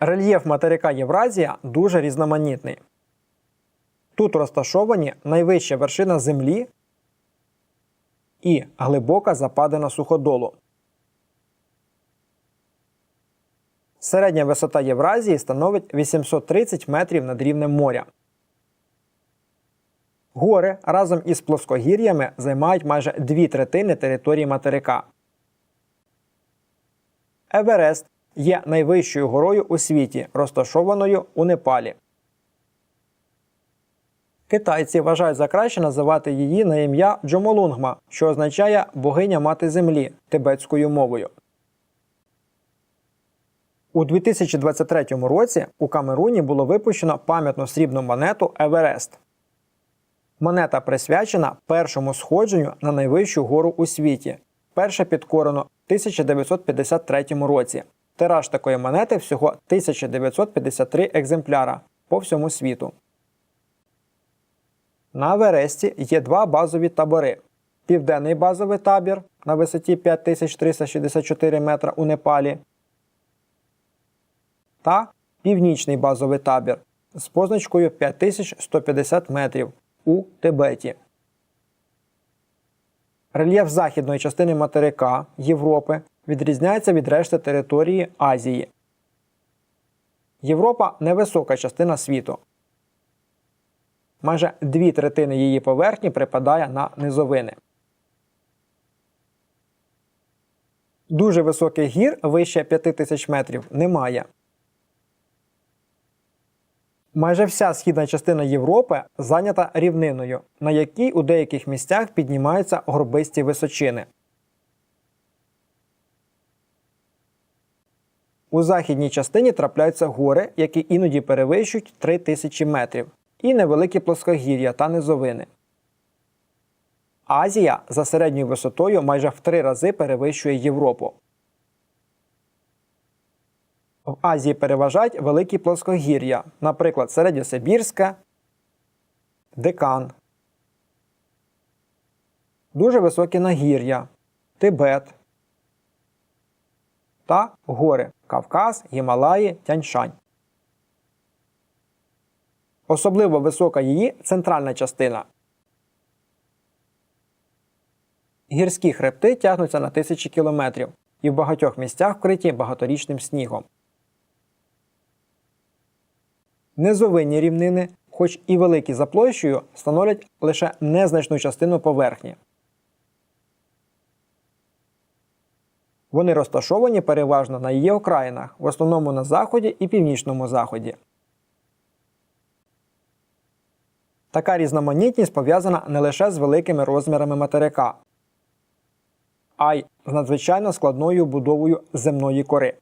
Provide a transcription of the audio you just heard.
Рельєф материка Євразія дуже різноманітний. Тут розташовані найвища вершина Землі і глибока западина суходолу. Середня висота Євразії становить 830 метрів над рівнем моря. Гори разом із плоскогір'ями займають майже дві третини території материка. Еверест є найвищою горою у світі, розташованою у Непалі. Китайці вважають за краще називати її на ім'я Джомолунгма, що означає богиня мати землі тибетською мовою. У 2023 році у Камеруні було випущено пам'ятну срібну монету Еверест. Монета присвячена першому сходженню на найвищу гору у світі. Перше підкорено в 1953 році. Тираж такої монети всього 1953 екземпляра по всьому світу. На Евересті є два базові табори: Південний базовий табір на висоті 5364 метра у Непалі та Північний базовий табір з позначкою 5150 метрів у Тибеті. Рельєф західної частини материка Європи відрізняється від решти території Азії. Європа невисока частина світу. Майже дві третини її поверхні припадає на низовини. Дуже високих гір вище 5000 метрів немає. Майже вся східна частина Європи зайнята рівниною, на якій у деяких місцях піднімаються горбисті височини. У західній частині трапляються гори, які іноді перевищують 3000 метрів, і невеликі плоскогір'я та низовини. Азія за середньою висотою майже в три рази перевищує Європу. В Азії переважають великі плоскогір'я, наприклад, Середньосибірське, Декан. Дуже високі нагір'я, Тибет та гори Кавказ, Гімалаї, Тяньшань. Особливо висока її центральна частина. Гірські хребти тягнуться на тисячі кілометрів і в багатьох місцях вкриті багаторічним снігом. Низовинні рівнини, хоч і великі за площею, становлять лише незначну частину поверхні. Вони розташовані переважно на її окраїнах, в основному на заході і північному заході. Така різноманітність пов'язана не лише з великими розмірами материка, а й з надзвичайно складною будовою земної кори.